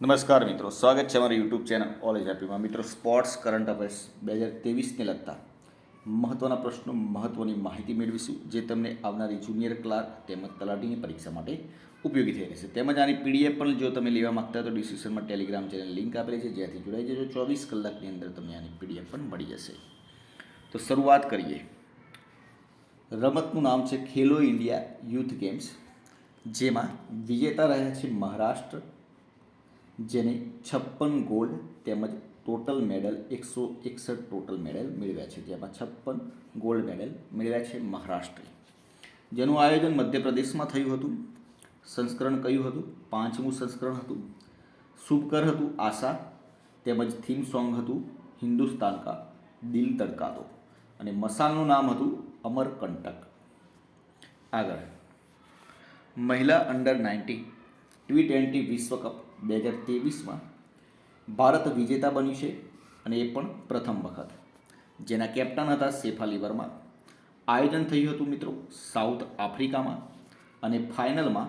નમસ્કાર મિત્રો, સ્વાગત છે અમારી યુટ્યુબ ચેનલ ઓલેજ હેપીમાં મિત્રો સ્પોર્ટ્સ કરંટ અફેર્સ બે હજાર તેવીસને લગતા મહત્ત્વના પ્રશ્નો મહત્ત્વની માહિતી મેળવીશું, જે તમને આવનારી જુનિયર ક્લાર્ક તેમજ તલાટીની પરીક્ષા માટે ઉપયોગી થઈ રહેશે. તેમજ આની પીડીએફ પણ જો તમે લેવા માગતા તો ડિસ્ક્રિપ્શનમાં ટેલિગ્રામ ચેનલ લિંક આપેલી છે જ્યાંથી જોડાઈ જજો. ચોવીસ કલાકની અંદર તમને આની પીડીએફ પણ મળી જશે. તો શરૂઆત કરીએ. રમતનું નામ છે ખેલો ઇન્ડિયા યુથ ગેમ્સ, જેમાં વિજેતા રહ્યા છે મહારાષ્ટ્ર જેને છપ્પન ગોલ્ડ તેમજ ટોટલ મેડલ એકસો એકસઠ ટોટલ મેડલ મેળવ્યા છે. જેમાં છપ્પન ગોલ્ડ મેડલ મેળવ્યા છે મહારાષ્ટ્રે. જેનું આયોજન મધ્યપ્રદેશમાં થયું હતું. સંસ્કરણ કયું હતું? પાંચમું સંસ્કરણ હતું. શુભકર હતું, આશા. તેમજ થીમ સોંગ હતું, હિન્દુસ્તાન કા દિલ તડકા દો. અને મસાલનું નામ હતું અમરકંટક આગળ. મહિલા અંડર નાઇન્ટી ટી ટ્વેન્ટી વિશ્વ કપ બે હજાર ત્રેવીસમાં ભારત વિજેતા બન્યું છે અને એ પણ પ્રથમ વખત. જેના કેપ્ટન હતા શેફાલી વર્મા આયોજન થયું હતું મિત્રો સાઉથ આફ્રિકામાં અને ફાઇનલમાં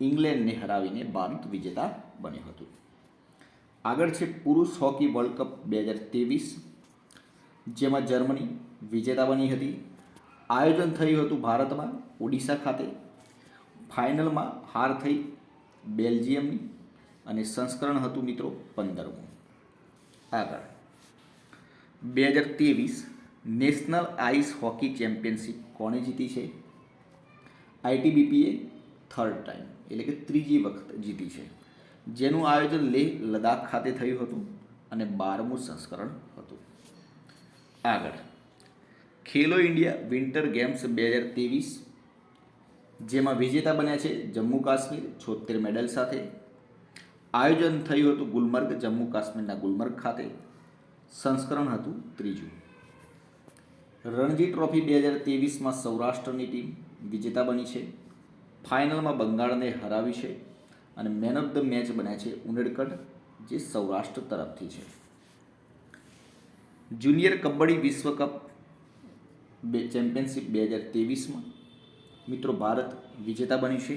ઇંગ્લેન્ડને હરાવીને ભારત વિજેતા બન્યું હતું. આગળ છે પુરુષ હોકી વર્લ્ડ કપ બે હજાર ત્રેવીસ, જેમાં જર્મની વિજેતા બની હતી. આયોજન થયું હતું ભારતમાં ઓડિશા ખાતે. ફાઇનલમાં હાર થઈ બેલ્જિયમની અને સંસ્કરણ હતું મિત્રો પંદરમું. આગળ. બે હજાર ત્રેવીસ નેશનલ આઈસ હોકી ચેમ્પિયનશિપ કોણે જીતી છે? આઈટીબીપીએ થર્ડ ટાઈમ, એટલે કે ત્રીજી વખત જીતી છે. જેનું આયોજન લેહ લદ્દાખ ખાતે થયું હતું અને બારમું સંસ્કરણ હતું. આગળ. ખેલો ઇન્ડિયા વિન્ટર ગેમ્સ બે હજાર ત્રેવીસ, જેમાં વિજેતા બન્યા છે જમ્મુ કાશ્મીર છોતેર મેડલ સાથે આયોજન થયું હતું ગુલમર્ગ, જમ્મુ કાશ્મીરના ગુલમર્ગ ખાતે. સંસ્કરણ હતું ત્રીજું. રણજી ટ્રોફી બે હજાર ત્રેવીસમાં સૌરાષ્ટ્રની ટીમ વિજેતા બની છે. ફાઇનલમાં બંગાળને હરાવી છે અને મેન ઓફ ધ મેચ બન્યા છે ઉનેડકટ જે સૌરાષ્ટ્ર તરફથી છે. જુનિયર કબડ્ડી વિશ્વ કપ બે, ચેમ્પિયનશિપ બે હજાર ત્રેવીસમાં મિત્રો ભારત વિજેતા બન્યું છે.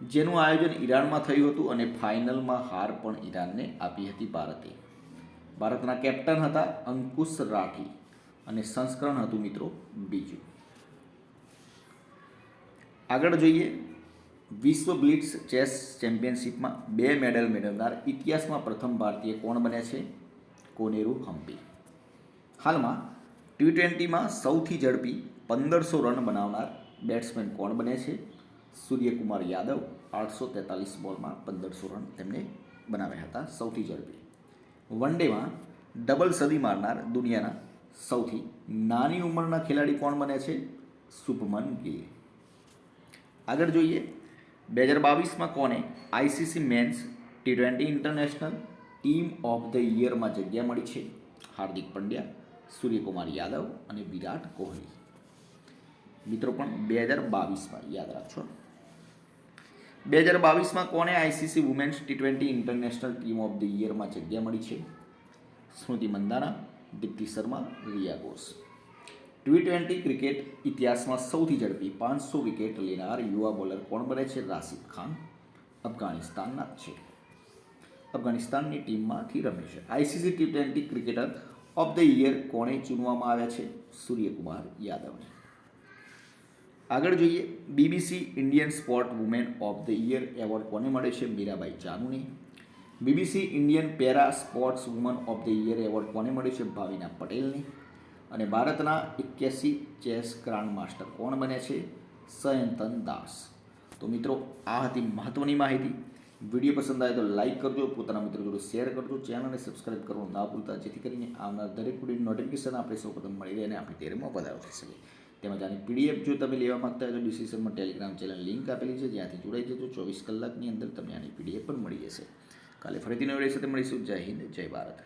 જેનું આયોજન ઈરાનમાં થયું હતું અને ફાઇનલમાં હાર પણ ઈરાનને આપી હતી ભારતે. ભારતના કેપ્ટન હતા અંકુશ રાઠી અને સંસ્કરણ હતું મિત્રો બીજું. આગળ જોઈએ, વિશ્વ બ્લિટ્સ ચેસ ચેમ્પિયનશિપમાં બે મેડલ મેળવનાર ઇતિહાસમાં પ્રથમ ભારતીય કોણ બન્યા છે? કોનેરુ હમ્પી હાલમાં ટી ટ્વેન્ટીમાં સૌથી ઝડપી પંદરસો રન બનાવનાર બેટ્સમેન કોણ બને છે? સૂર્યકુમાર યાદવ આઠસો તેતાલીસ બોલમાં પંદરસો રન તેમણે બનાવ્યા હતા સૌથી ઝડપી. વન ડેમાં ડબલ સદી મારનાર દુનિયાના સૌથી નાની ઉંમરના ખેલાડી કોણ બને છે? શુભમન ગિલ. આગળ જોઈએ બે હજાર બાવીસમાં કોને ICC men's T twenty international team of the યરમાં જગ્યા મળી છે? હાર્દિક પંડ્યા, સૂર્યકુમાર યાદવ અને વિરાટ કોહલી. મિત્રો પણ બે હજાર બાવીસમાં, યાદ રાખજો. બે હજાર બાવીસમાં કોને ICC women's T twenty international team of the યરમાં જગ્યા મળી છે? Smriti Mandhana, Deepti Sharma, Riya Ghosh. T twenty cricket ઇતિહાસમાં સૌથી ઝડપી પાંચસો વિકેટ લેનાર યુવા બોલર કોણ બને છે? રાશિદ ખાન, અફઘાનિસ્તાનના છે. અફઘાનિસ્તાનની ટીમમાંથી રમે છે. ICC T twenty cricketer of the year કોણે ચૂનવામાં આવ્યા છે? સૂર્યકુમાર યાદવને. આગળ જોઈએ. BBC Indian sport woman of the year award કોને મળે છે? Mirabai ચાનુને BBC Indian para sports woman of the year award કોને મળે છે? ભાવિના પટેલને. અને ભારતના એક્યાસી ચેસ ગ્રાન્ડ માસ્ટર કોણ બન્યા છે? સયંતન દાસ. તો મિત્રો, આ હતી મહત્ત્વની માહિતી. વીડિયો પસંદ આવે તો લાઇક કરજો, પોતાના મિત્રો જોડે શેર કરજો, ચેનલને સબસ્ક્રાઇબ કરવાનું ના ભૂલતા, જેથી કરીને આવનાર દરેક વીડિયો નોટિફિકેશન આપણે સૌપ્રથમ મળી રહે અને આપણી તેરમાં વધારો થઈ શકે. તેમજ આની પીડીએફ જો તમે લેવા માગતા હોય તો ડિસ્ક્રિપ્શનમાં ટેલિગ્રામ ચેનલ લિંક આપેલી છે, જ્યાંથી જોડાઈ જજો. ચોવીસ કલાકની અંદર તમને આની પીડીએફ પણ મળી જશે. કાલે ફરીથી નવી સાથે મળીશું. જય હિન્દ, જય ભારત.